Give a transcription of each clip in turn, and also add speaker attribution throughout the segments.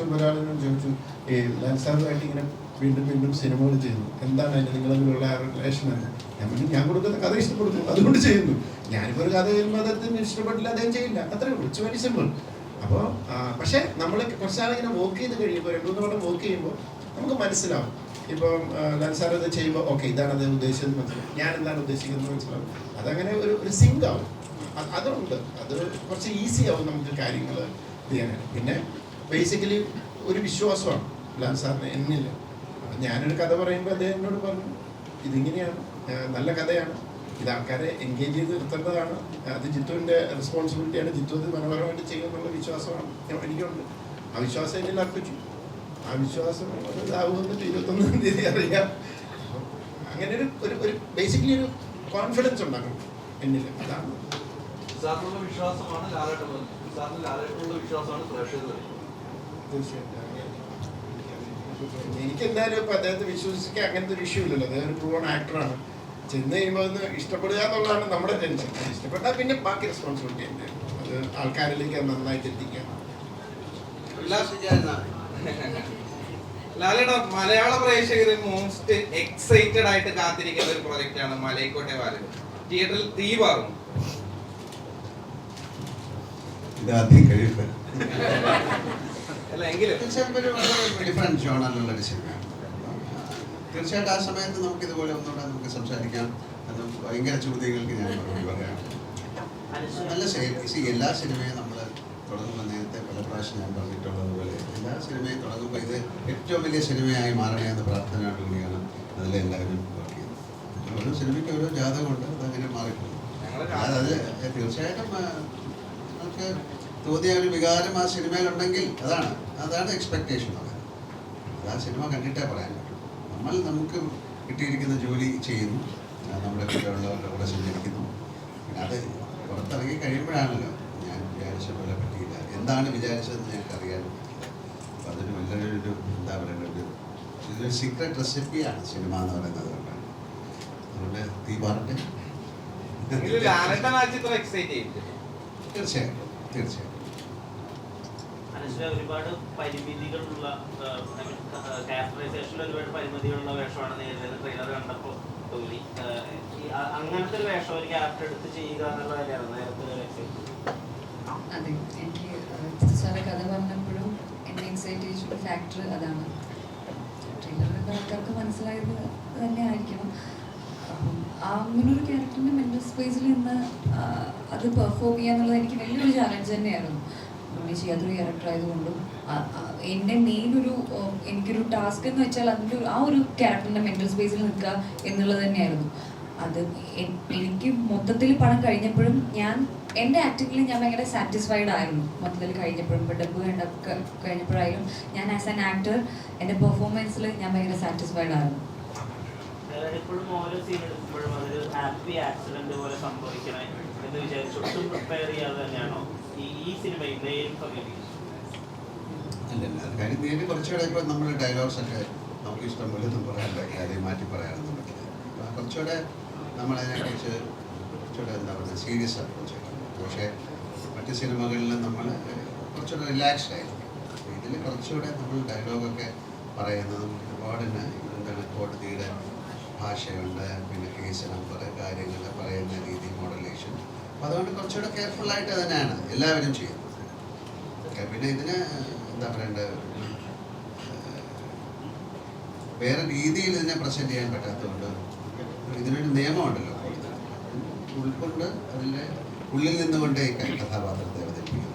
Speaker 1: ഒരാളിനോട് ചോദിച്ചു ഈ ലാൻസാറുമായിട്ട് ഇങ്ങനെ വീണ്ടും വീണ്ടും സിനിമകൾ ചെയ്യുന്നു. എന്താണ് അതിന് നിങ്ങൾ തമ്മിലുള്ള റിലേഷൻ എന്ന്? ഞാൻ പറഞ്ഞു ഞാൻ കൊടുക്കുന്ന കഥ ഇഷ്ടപ്പെടുന്നു. അതുകൊണ്ട് ചെയ്യുന്നു. ഞാനിപ്പോൾ ഒരു കഥ ചെയ്യുമ്പോൾ അദ്ദേഹത്തിന് ഇഷ്ടപ്പെട്ടില്ല അദ്ദേഹം ചെയ്യില്ല. അത്രേ ഉള്ളൂ. ഇറ്റ്സ് വെരി സിമ്പിൾ അപ്പോൾ പക്ഷേ നമ്മൾ കുറച്ചാൾ ഇങ്ങനെ വർക്ക് ചെയ്ത് കഴിയുമ്പോൾ രണ്ടു മൂന്ന് വട്ടം വർക്ക് ചെയ്യുമ്പോൾ നമുക്ക് മനസ്സിലാവും. ഇപ്പം ലാൻസാർ ഇത് ചെയ്യുമ്പോൾ ഓക്കെ ഇതാണ് അദ്ദേഹം ഉദ്ദേശിച്ചത്. മനസ്സിലാവും. ഞാൻ എന്താണ് ഉദ്ദേശിക്കുന്നത്? മനസ്സിലാവും. അതങ്ങനെ ഒരു ഒരു സിങ്ക് ആവും. അതുണ്ട്. അത് കുറച്ച് ഈസി ആവും നമുക്ക് കാര്യങ്ങൾ ചെയ്യാനായിട്ട്. പിന്നെ ബേസിക്കലി ഒരു വിശ്വാസമാണ്. ലാൻസാറിന് എന്നില്ല അപ്പൊ ഞാനൊരു കഥ പറയുമ്പോൾ അദ്ദേഹം എന്നോട് പറഞ്ഞു ഇതിങ്ങനെയാണ്. നല്ല കഥയാണ്. ഇത് ആൾക്കാരെ എൻഗേജ് ചെയ്ത് നിർത്തേണ്ടതാണ്. അത് ജിത്തുവിന്റെ റെസ്പോൺസിബിലിറ്റിയാണ് ജിത്തു അത് മനോഹരമായിട്ട് ചെയ്യുമെന്നുള്ള വിശ്വാസമാണ് എനിക്കുണ്ട്. ആ വിശ്വാസം എന്നിൽ അർപ്പിച്ചു. ആ വിശ്വാസം ഇതാവുമെന്ന് ഇരുപത്തൊന്നാം തീയതി അറിയാം. അങ്ങനെ ഒരു ഒരു ഒരു ബേസിക്കലി ഒരു കോൺഫിഡൻസ് ഉണ്ടാക്കണം എന്നിൽ. അതാണ്
Speaker 2: വിശ്വാസമാണ് സാറിന് വിശ്വാസമാണ് പ്രേക്ഷകർ
Speaker 1: എനിക്ക് എന്തായാലും ഇപ്പൊ അദ്ദേഹത്തെ വിശ്വസിക്കാൻ അങ്ങനത്തെ ഒരു ഇഷ്യൂ ഇല്ലല്ലോ. അദ്ദേഹം ഒരു പ്രൂവൺ ആക്ടറാണ് ചെന്ന് കഴിയുമ്പോൾ ഒന്ന് ഇഷ്ടപ്പെടുക എന്നുള്ളതാണ് നമ്മുടെ ടെൻഷൻ ഇഷ്ടപ്പെട്ടാൽ പിന്നെ ബാക്കി റെസ്പോൺസിബിലിറ്റി എന്റെ അത് ആൾക്കാരിലേക്ക് അത് നന്നായിട്ട് എത്തിക്കുക
Speaker 3: ലാലേട്ട മലയാള പ്രേക്ഷകർ മോസ്റ്റ് എക്സൈറ്റഡ് ആയിട്ട് കാത്തിരിക്കുന്ന ഒരു പ്രോജക്റ്റ് ആണ് മലയിക്കോട്ടെ വാലൻ തിയേറ്ററിൽ തീ പാറും
Speaker 4: ഇതാദ്യം ആദ്യം
Speaker 3: അല്ല
Speaker 4: ഡിഫറെന്റ് ജോണറിലുള്ള ഒരു സിനിമയാണ് തീർച്ചയായിട്ടും ആ സമയത്ത് നമുക്ക് ഇതുപോലെ ഒന്നുകൂടെ നമുക്ക് സംസാരിക്കാം. അത് ഭയങ്കര ചോദ്യങ്ങൾക്ക് ഞാൻ മറുപടി പറയാം. നല്ല എല്ലാ സിനിമയും നമ്മൾ തുടങ്ങുമ്പോൾ നേരത്തെ പല പ്രാവശ്യം ഞാൻ പറഞ്ഞിട്ടുള്ളതുപോലെ എല്ലാ സിനിമയും തുടങ്ങുമ്പോൾ ഇത് ഏറ്റവും വലിയ സിനിമയായി മാറണേ എന്ന പ്രാർത്ഥനയോടുകൂടിയാണ് അതിലെല്ലാവരും വർക്ക് ചെയ്യുന്നത്. ഓരോ സിനിമയ്ക്ക് ഓരോ ജാതകമുണ്ട് അതങ്ങനെ മാറിപ്പോകും അത് തീർച്ചയായിട്ടും നമുക്ക് തോന്നിയ ഒരു വികാരം ആ സിനിമയിലുണ്ടെങ്കിൽ അതാണ് അതാണ് എക്സ്പെക്ടേഷൻ അത് ആ സിനിമ കണ്ടിട്ടേ പറയാൻ പറ്റും. നമ്മൾ നമുക്ക് കിട്ടിയിരിക്കുന്ന ജോലി ചെയ്യുന്നു. നമ്മുടെ കൂടെയുള്ളവരുടെ കൂടെ സഞ്ചരിക്കുന്നു. പിന്നെ അത് പുറത്തിറങ്ങി കഴിയുമ്പോഴാണല്ലോ ഞാൻ വിചാരിച്ച പോലെ പറ്റിയില്ല. എന്താണ് വിചാരിച്ചതെന്ന് ഞങ്ങൾക്ക് അറിയാൻ അപ്പം അതൊരു വലിയൊരു എന്താ പറയുക ഒരു ഇതൊരു സീക്രട്ട് റെസിപ്പിയാണ് സിനിമ എന്ന് പറയുന്നത് കൊണ്ടാണ് അതുകൊണ്ട് തീ പറഞ്ഞിട്ട് തീർച്ചയായിട്ടും തീർച്ചയായിട്ടും.
Speaker 5: അനുശ്വര ഒരുപാട് പരിമിതികളുള്ള ക്യാരക്ടറൈസേഷനിൽ ഒരുപാട് പരിമിതികളുള്ള വേഷമാണ് നേരിടുന്നത് ട്രെയിലർ കണ്ടപ്പോൾ തോന്നി. അങ്ങനത്തെ ഒരു വേഷം ഒരു ക്യാരക്ടർ എടുത്ത് ചെയ്യുക എന്നുള്ള കാര്യമാണ് നേരത്തെ ഒരു.
Speaker 6: അതെ എനിക്ക് സാറ് കഥ പറഞ്ഞപ്പോഴും എന്നെ എക്സൈറ്റ് ഫാക്ടർ അതാണ്. ട്രെയിലർ കണ്ട ആൾക്കാർക്ക് മനസ്സിലായത് തന്നെ ആയിരിക്കണം. അങ്ങനെ അങ്ങനൊരു ക്യാരക്ടറിന്റെ മെന്റൽ സ്പേസിൽ നിന്ന് അത് പെർഫോം ചെയ്യുക എന്നുള്ളത് എനിക്ക് വലിയൊരു ചാലഞ്ച് തന്നെയായിരുന്നു. നമ്മൾ ചെയ്യാത്തൊരു ക്യാരക്ടർ ആയതുകൊണ്ടും എന്റെ മെയിൻ ഒരു എനിക്കൊരു ടാസ്ക് എന്ന് വെച്ചാൽ അതിന്റെ ആ ഒരു ക്യാരക്ടറിന്റെ മെന്റൽ സ്പേസിൽ നിൽക്കുക എന്നുള്ളത് തന്നെയായിരുന്നു. അത് എനിക്ക് മൊത്തത്തിൽ പണം കഴിഞ്ഞപ്പോഴും ഞാൻ എന്റെ ആക്ടിങ്ങിൽ ഞാൻ ഭയങ്കര സാറ്റിസ്ഫൈഡ് ആയിരുന്നു. മൊത്തത്തിൽ കഴിഞ്ഞപ്പോഴും ഇപ്പോൾ ഡബ് കണ്ട കഴിഞ്ഞപ്പോഴായാലും ഞാൻ ആസ് ആൻ ആക്ടർ എന്റെ പെർഫോമൻസിൽ ഞാൻ ഭയങ്കര സാറ്റിസ്ഫൈഡ് ആയിരുന്നു.
Speaker 5: എപ്പോഴും ഓരോ സീൻ എടുക്കുമ്പോഴും അതൊരു ഹാപ്പി ആക്സിഡന്റ് പോലെ സംഭവിക്കണേ എന്ന് വിചാരിച്ചു. ഒട്ടും പ്രിപ്പയർ ചെയ്യാതെ തന്നെയാണോ ഈ ഈ
Speaker 4: സിനിമ കുറച്ചുകൂടെ ഇപ്പോൾ നമ്മൾ ഡയലോഗ്സ് ഒക്കെ നമുക്ക് ഇഷ്ടം പോലെ ഒന്നും കാര്യം മാറ്റി പറയാനൊന്നും പറ്റില്ല. കുറച്ചുകൂടെ നമ്മളതിനെക്കുറിച്ച് കുറച്ചുകൂടെ എന്താ പറയുക സീരിയസ് അപ്രോച്ച് പക്ഷേ മറ്റ് സിനിമകളിൽ നമ്മൾ കുറച്ചുകൂടെ റിലാക്സ്ഡ് ആയിരിക്കും. ഇതിൽ കുറച്ചുകൂടെ നമ്മൾ ഡയലോഗൊക്കെ പറയുന്നതും ഒരുപാട് തന്നെ എന്താണ് കോടതിയുടെ ഭാഷയുണ്ട്. പിന്നെ കേസ് നമ്പർ കാര്യങ്ങൾ പറയുന്ന രീതി മോഡലേഷൻ അപ്പോൾ അതുകൊണ്ട് കുറച്ചുകൂടെ കെയർഫുൾ ആയിട്ട് തന്നെയാണ്. എല്ലാവരും ചെയ്യുന്നത് പിന്നെ ഇതിന് എന്താ പറയണ്ടത് വേറെ രീതിയിൽ ഇതിനെ പ്രസന്റ് ചെയ്യാൻ പറ്റാത്തതുകൊണ്ട് ഇതിനൊരു നിയമമുണ്ടല്ലോ. ഉൾക്കൊണ്ട് അതിന്റെ ഉള്ളിൽ നിന്നുകൊണ്ട് ഈ കഥാപാത്രത്തെ അവതരിപ്പിക്കുന്നു.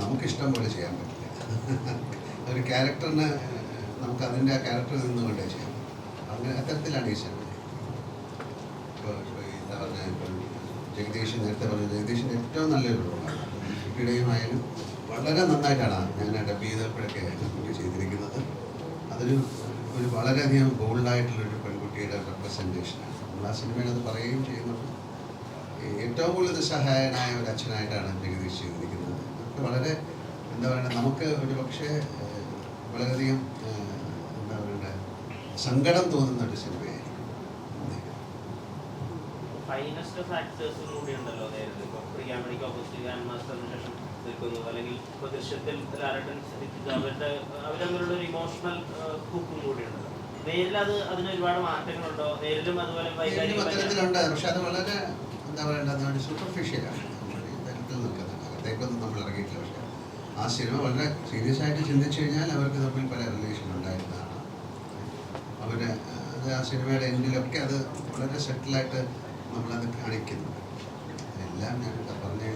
Speaker 4: നമുക്കിഷ്ടം പോലെ ചെയ്യാൻ പറ്റില്ല. ഒരു ക്യാരക്ടറിന് നമുക്ക് അതിന്റെ ആ ക്യാരക്ടറിൽ നിന്നുകൊണ്ടേ ചെയ്യാം അങ്ങനെ അത്തരത്തിലാണ് ഈ സിനിമ ഇപ്പോൾ ഇപ്പോൾ ഈ എന്താ പറഞ്ഞാൽ ഇപ്പോൾ ജഗദീഷ് നേരത്തെ പറഞ്ഞു ജഗദീഷിന്റെ ഏറ്റവും നല്ലൊരു റോളാണ്. ഇടയുമായാലും വളരെ നന്നായിട്ടാണ് ഞാൻ ഡബ് ചെയ്തപ്പോഴൊക്കെ കുട്ടി ചെയ്തിരിക്കുന്നത്. അതൊരു ഒരു വളരെയധികം ബോൾഡായിട്ടുള്ളൊരു പെൺകുട്ടിയുടെ റെപ്രസെന്റേഷനാണ് നമ്മൾ ആ സിനിമയിൽ അത് പറയുകയും ചെയ്യുന്നുണ്ട്. ഏറ്റവും കൂടുതൽ സഹായനായ ഒരു അച്ഛനായിട്ടാണ് ജഗദീഷ് ചെയ്തിരിക്കുന്നത്. അതൊക്കെ വളരെ എന്താ പറയുക നമുക്ക് ഒരു പക്ഷേ വളരെയധികം എന്താ പറയണ്ടേ സങ്കടം തോന്നുന്ന ഒരു സിനിമയായിരിക്കും.
Speaker 5: ഫൈനസ്റ്റ് ഫാക്ടേഴ്സും കൂടി ഉണ്ടല്ലോ. നേരത്തെ ഇപ്പോൾ പ്രിയാമണിക്ക് ഓപ്പോസിറ്റ് ഗ്രാൻഡ് മാസ്റ്ററിന് ശേഷം നിൽക്കുന്നു. അല്ലെങ്കിൽ ഇപ്പൊ ദൃശ്യത്തിൽ ലാലട്ടൻ അവരുടെ അവരങ്ങനെയുള്ള ഒരു ഇമോഷണൽ ഹുക്കും കൂടിയുണ്ട് നേരിൽ അത് അതിന് ഒരുപാട് മാറ്റങ്ങളുണ്ടോ? നേരിലും അതുപോലെ
Speaker 4: ഇതിലും
Speaker 5: വൈകാരിക
Speaker 4: പക്ഷെ അത് വളരെ എന്താ പറയണ്ടത് സൂപ്പർഫിഷ്യലാണ് അകത്തേക്കൊന്നും നമ്മൾ ഇറങ്ങിയിട്ടില്ല. പക്ഷെ ആ സിനിമ വളരെ സീരിയസ് ആയിട്ട് ചിന്തിച്ചു കഴിഞ്ഞാൽ അവർക്ക് തമ്മിൽ പല റിലേഷൻ ഉണ്ടായിരുന്നതാണ്. അവർ ആ സിനിമയുടെ എൻഡിലൊക്കെ അത് വളരെ സെറ്റിലായിട്ട് നമ്മളത് കാണിക്കുന്നുണ്ട് എല്ലാം ഞാൻ പറഞ്ഞു